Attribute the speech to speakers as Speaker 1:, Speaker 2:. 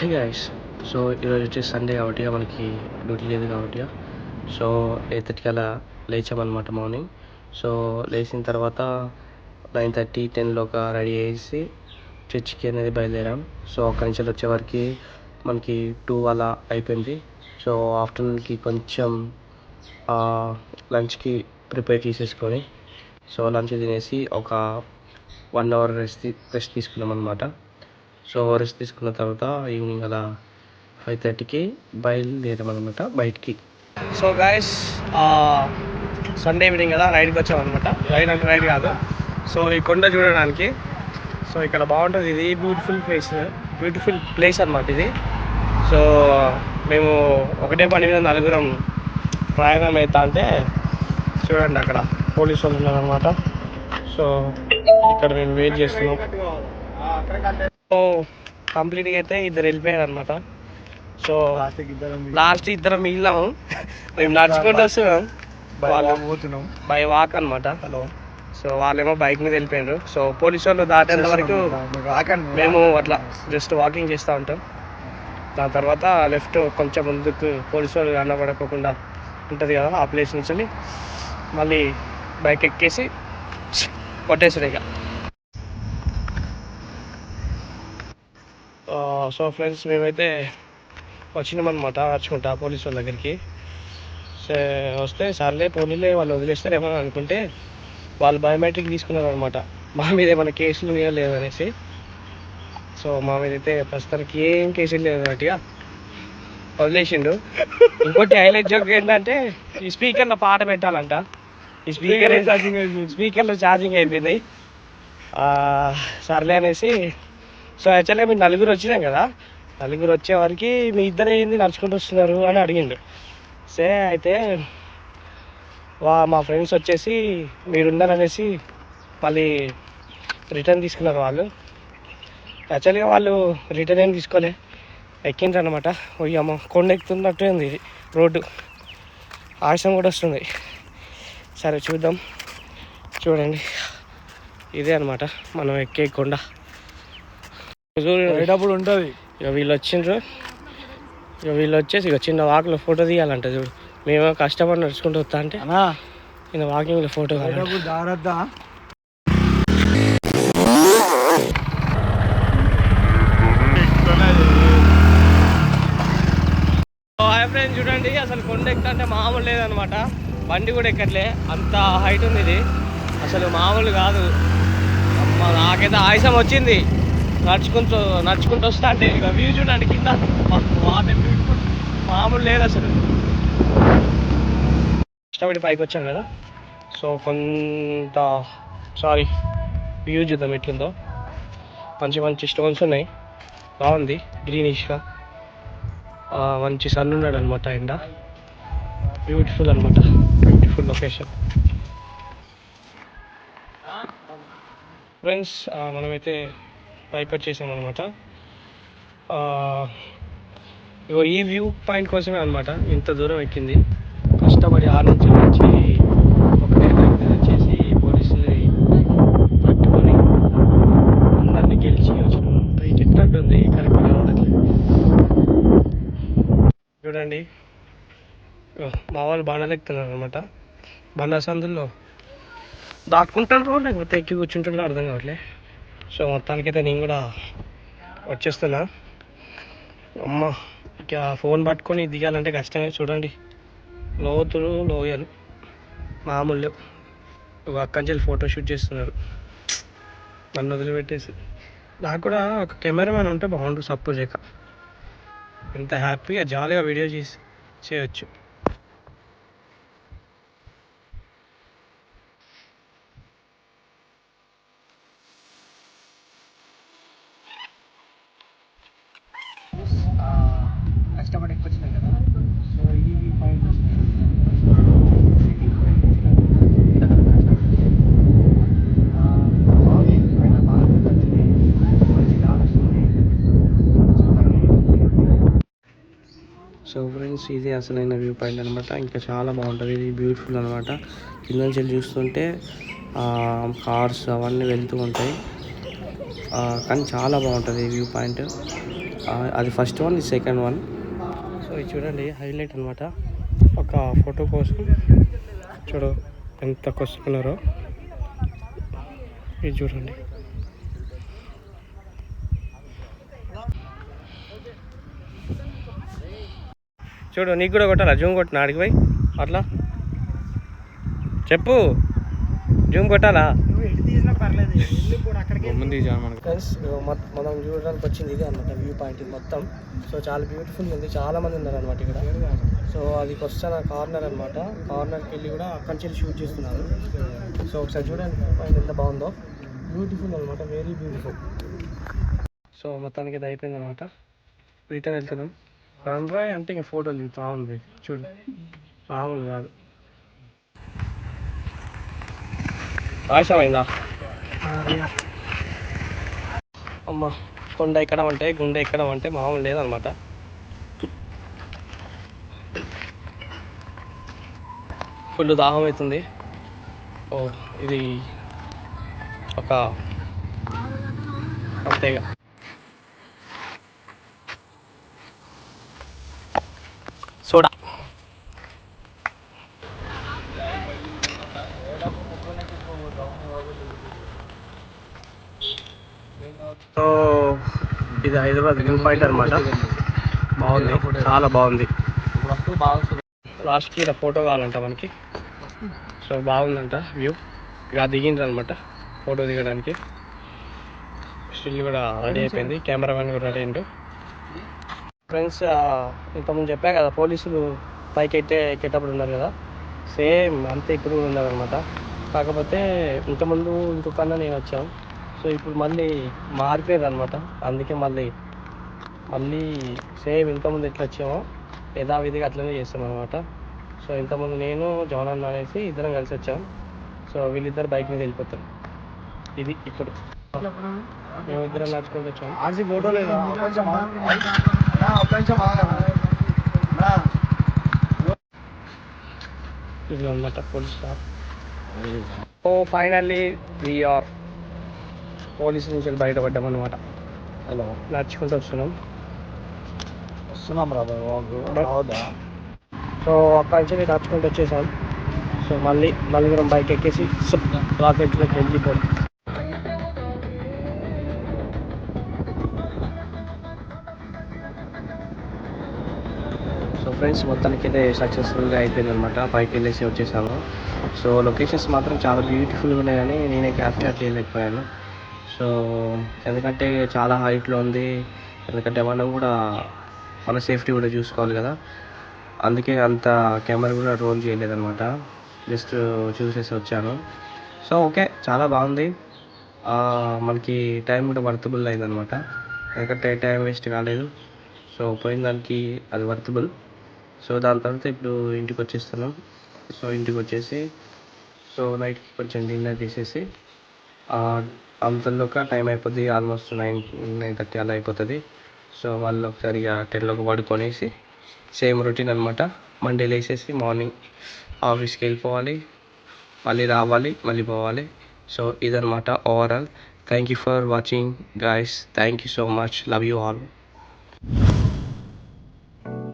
Speaker 1: Hey guys so ఈరోజు వచ్చేసి Sunday కాబట్టి మనకి డ్యూటీ లేదు కాబట్టి సో ఎయిట్ అలా లేచామన్నమాట మార్నింగ్ సో లేచిన తర్వాత నైన్ థర్టీ టెన్లోగా రెడీ చేసి చర్చ్కి అనేది బయలుదేరాం. సో అక్కడి నుంచి వచ్చేవరకు మనకి టూ అలా అయిపోయింది. సో ఆఫ్టర్నూన్కి కొంచెం లంచ్కి ప్రిపేర్ చేసేసుకొని సో లంచ్ తినేసి ఒక వన్ అవర్ రెస్ట్ రెస్ట్ తీసుకున్నాం అనమాట సో రెస్ట్ తీసుకున్న తర్వాత ఈవినింగ్ అలా ఫైవ్ థర్టీకి బయలుదేరాం అనమాట బయటికి. సో గాయస్ సండే ఈవినింగ్ కదా రైడ్కి వచ్చాం అనమాట రైడ్ అంటే రైడ్ కాదు. సో ఈ కొండ చూడడానికి సో ఇక్కడ బాగుంటుంది ఇది బ్యూటిఫుల్ ప్లేస్ బ్యూటిఫుల్ ప్లేస్ అనమాట ఇది. సో మేము ఒకటే పని మీద నలుగురం ప్రయాణం అవుతా అంటే చూడండి అక్కడ పోలీసు వాళ్ళు ఉన్నారనమాట సో ఇక్కడ మేము వెయిట్ చేస్తున్నాం. సో కంప్లీట్గా అయితే ఇద్దరు వెళ్ళిపోయారు అనమాట సో లాస్ట్ ఇద్దరం మిగిలినాము మేము నడుచుకుంటూ వస్తున్నాం.
Speaker 2: పోతున్నాం.
Speaker 1: బై వాక్ అనమాట హలో. సో వాళ్ళేమో బైక్ మీద వెళ్ళిపోయారు. సో పోలీసు వాళ్ళు దాటేంత వరకు మేము అట్లా జస్ట్ వాకింగ్ చేస్తూ ఉంటాం. దాని తర్వాత లెఫ్ట్ కొంచెం ముందుకు పోలీసు వాళ్ళు కనబడకోకుండా ఉంటుంది కదా ఆ ప్లేస్ నుంచి మళ్ళీ బైక్ ఎక్కేసి కొట్టేసాడు ఇక. సో ఫ్రెండ్స్ మేమైతే వచ్చినామన్నమాట నడుచుకుంటా పోలీసు వాళ్ళ దగ్గరికి. సో వస్తే సర్లే పోనీలే వాళ్ళు వదిలేస్తారేమో అని అనుకుంటే వాళ్ళు బయోమెట్రిక్ తీసుకున్నారు అనమాట మా మీద ఏమైనా కేసులు లేవు అనేసి. సో మా మీద అయితే ప్రస్తుతానికి ఏం కేసులు లేవు అన్నట్టుగా వదిలేసిండు. ఇంకోటి హైలైట్ జోక్ ఏంటంటే ఈ స్పీకర్లో పాట పెట్టాలంట. ఈ స్పీకర్ స్పీకర్లో ఛార్జింగ్ అయిపోయింది. సర్లే అనేసి సో యాక్చువల్గా మీరు నలుగురు వచ్చినాం కదా. నలుగురు వచ్చే మీ ఇద్దరు ఏంది నడుచుకుంటూ వస్తున్నారు అని అడిగిండు. సే అయితే వా మా ఫ్రెండ్స్ వచ్చేసి మీరున్నారనేసి మళ్ళీ రిటర్న్ తీసుకున్నారు వాళ్ళు. యాక్చువల్గా వాళ్ళు రిటర్న్ ఏం తీసుకోలే. ఎక్కిండ్రు అనమాట పోయాము కొండ ఎక్కుతున్నట్టు ఉంది ఇది రోడ్డు. ఆశం కూడా వస్తుంది. సరే చూద్దాం. చూడండి. ఇదే అనమాట మనం ఎక్కే కొండ.
Speaker 2: పోయేటప్పుడు ఉంటుంది?
Speaker 1: ఇక వీళ్ళు వచ్చిండ్రు. ఇక వీళ్ళు వచ్చేసి ఇక చిన్న వాక్లో ఫోటో తీయాలంట చూడు. మేము కష్టపడి నడుచుకుంటూ వస్తా అంటే ఈయన వాకింగ్లో ఫోటో
Speaker 2: జాగ్రత్త
Speaker 1: ఫ్రెండ్స్ చూడండి. అసలు కొండ ఎక్కుతుంటే మామూలు లేదనమాట బండి కూడా ఎక్కట్లే. అంత హైట్ ఉంది ఇది. అసలు మామూలు కాదు. నాకైతే ఆయాసం వచ్చింది. నడుచుకుంటూ నడుచుకుంటూ వస్తా అంటే ఇక వ్యూ చూడండి కింద. బ్యూటిఫుల్ మామూలు లేదు అసలు. కష్టపడి పైకి వచ్చాం కదా. సో కొంత సారీ వ్యూ చూద్దాం ఎట్లుందో. మంచి మంచి స్టోన్స్ ఉన్నాయి. బాగుంది గ్రీనిష్గా మంచి సన్ ఉన్నాడు అనమాట ఎండ బ్యూటిఫుల్ అనమాట బ్యూటిఫుల్ లొకేషన్ ఫ్రెండ్స్ మనమైతే పైకి చేసాం అనమాట ఇగో ఈ వ్యూ పాయింట్ కోసమే అనమాట ఇంత దూరం ఎక్కింది. కష్టపడి ఆరు నుంచి వచ్చి ఒకటే చేసి పోలీసులు పట్టుకొని అందరినీ గెలిచి వచ్చినాం. బయట ఉంది కరెక్ట్గా ఉండట్లేదు. చూడండి. మా వాళ్ళు బండలు ఎక్కుతున్నారు అనమాట బండ సందుల్లో దాక్కుంటారు లేకపోతే ఎక్కి కూర్చుంటారో అర్థం కావట్లే. సో మొత్తానికైతే నేను కూడా వచ్చేస్తున్నా. అమ్మ ఇక ఫోన్ పట్టుకొని దిగాలంటే కష్టమే. చూడండి లోతులు లోయలు మామూలు. లేవు. ఫోటో షూట్ చేస్తున్నారు. నన్ను వదిలిపెట్టేసి. నాకు కూడా ఒక కెమెరామెన్ ఉంటే బాగుండు సపోజ్ ఇక ఎంత హ్యాపీగా జాలీగా వీడియో చేసి చేయొచ్చు. ఫ్రెండ్స్ ఇది అసలైన వ్యూ పాయింట్ అనమాట ఇంకా చాలా బాగుంటుంది. ఇది బ్యూటిఫుల్ అనమాట కింద నుంచి వెళ్ళి చూస్తుంటే కార్స్ అవన్నీ వెళ్తూ ఉంటాయి. కానీ చాలా బాగుంటుంది వ్యూ పాయింట్. అది ఫస్ట్ వన్ ఇది సెకండ్ వన్. సో ఇది చూడండి హైలైట్ అనమాట ఒక ఫోటో కోసం చూడు ఎంత కొస్తున్నారో ఇది చూడండి. చూడు నీకు కూడా కొట్టాలా? జూమ్ కొట్టిన ఆడికి పోయి? అట్లా? చెప్పు. జూమ్ కొట్టాలా? మనం చూడడానికి వచ్చింది ఇది అనమాట వ్యూ పాయింట్ ఇది మొత్తం. సో చాలా బ్యూటిఫుల్ ఉంది. చాలా మంది ఉన్నారు అనమాట ఇక్కడ. సో అది వస్తున్న కార్నర్ అనమాట కార్నర్కి వెళ్ళి కూడా అక్కడి నుంచి షూట్ చేస్తున్నారు. సో ఒకసారి చూడండి పాయింట్ ఎంత బాగుందో. బ్యూటిఫుల్ అనమాట వెరీ బ్యూటిఫుల్ సో మొత్తానికి ఇది అయిపోయింది అనమాట రిటర్న్ వెళ్తున్నాం. రన్ రాయ్ అంటే ఇంకా ఫోటోలు దిగుతా ఉంది చూడు. మామూలు కాదు. ఆశమైందా అమ్మ కొండ ఎక్కడం అంటే గుండె ఎక్కడం అంటే మామూలు లేదనమాట. ఫుల్ దాహం అవుతుంది ఓ ఇది ఒక అంతేగా సోడా సో ఇది హైదరాబాద్ వ్యూ పాయింట్ అనమాట బాగుంది. చాలా బాగుంది. లాస్ట్కి ఇలా ఫోటో కావాలంట మనకి. సో బాగుందంట వ్యూ. ఇక దిగిండ్రు అనమాట ఫోటో దిగడానికి. స్టిల్ కూడా రెడీ అయిపోయింది. కెమెరామెన్ కూడా రెడీ అయిండు. ఫ్రెండ్స్ ఇంతకుముందు చెప్పా కదా పోలీసులు పైకి అయితే ఎక్కేటప్పుడు ఉన్నారు కదా. సేమ్ అంతే ఇప్పుడు కూడా ఉన్నారు అనమాట కాకపోతే ఇంతకుముందు ఇంకొక అన్న నేను వచ్చాను సో ఇప్పుడు మళ్ళీ మారిపోయారు అనమాట అందుకే మళ్ళీ మళ్ళీ సేమ్ ఇంతకుముందు ఎట్లా వచ్చామో యథావిధిగా అట్లనే చేస్తాం అనమాట సో ఇంతకుముందు నేను జవన్ అన్న అనేసి ఇద్దరం కలిసి వచ్చాం. సో వీళ్ళిద్దరు బైక్ మీద వెళ్ళిపోతారు. ఇది ఇప్పుడు. మేము ఇద్దరం నడుచుకుంటూ వచ్చాము
Speaker 2: ఆర్సీ ఫోటో లేదా?
Speaker 1: ఇది అనమాట పోలీస్ స్టాప్ ఓ ఫైనల్లీ ఆర్ పోలీస్ నుంచి బయటపడ్డాం అనమాట
Speaker 2: హలో.
Speaker 1: నడుచుకుంటూ వస్తున్నాం.
Speaker 2: వస్తున్నాం రా
Speaker 1: సో అక్కడి నుంచి నడుచుకుంటూ వచ్చేసాం. సో మళ్ళీ నలుగురం బైక్ ఎక్కేసి రాకెట్లోకి వెళ్ళిపోయాం సో ఫ్రెండ్స్ మొత్తానికి అయితే సక్సెస్ఫుల్గా అయిపోయింది అనమాట పైకి వెళ్ళేసి వచ్చేసాము. సో లొకేషన్స్ మాత్రం చాలా బ్యూటిఫుల్గా ఉన్నాయని నేనే క్యాప్చర్ చేయలేకపోయాను. సో ఎందుకంటే చాలా హైట్లో ఉంది. ఎందుకంటే మనం కూడా మన సేఫ్టీ కూడా చూసుకోవాలి కదా. అందుకే అంత కెమెరా కూడా రోల్ చేయలేదనమాట జస్ట్ చూసేసి వచ్చాను. సో ఓకే చాలా బాగుంది. మనకి టైం కూడా వర్తబుల్ అయిందనమాట ఎందుకంటే టైం వేస్ట్ కాలేదు. సో పోయిన దానికి అది వర్తబుల్. సో దాని తర్వాత ఇప్పుడు ఇంటికి వచ్చేస్తున్నాం సో ఇంటికి వచ్చేసి సో నైట్కి కొంచెం డిన్నర్ చేసేసి అంతలోగా టైం అయిపోద్ది ఆల్మోస్ట్ నైన్ నైన్ థర్టీ అలా అయిపోతుంది. సో వాళ్ళు ఒకసారి ఇక టెన్లోకి పడుకొనేసి సేమ్ రొటీన్ అనమాట మండే లేసేసి మార్నింగ్ ఆఫీస్కి వెళ్ళిపోవాలి మళ్ళీ రావాలి మళ్ళీ పోవాలి. సో ఇదనమాట overall thank you for watching guys thank you so much love you all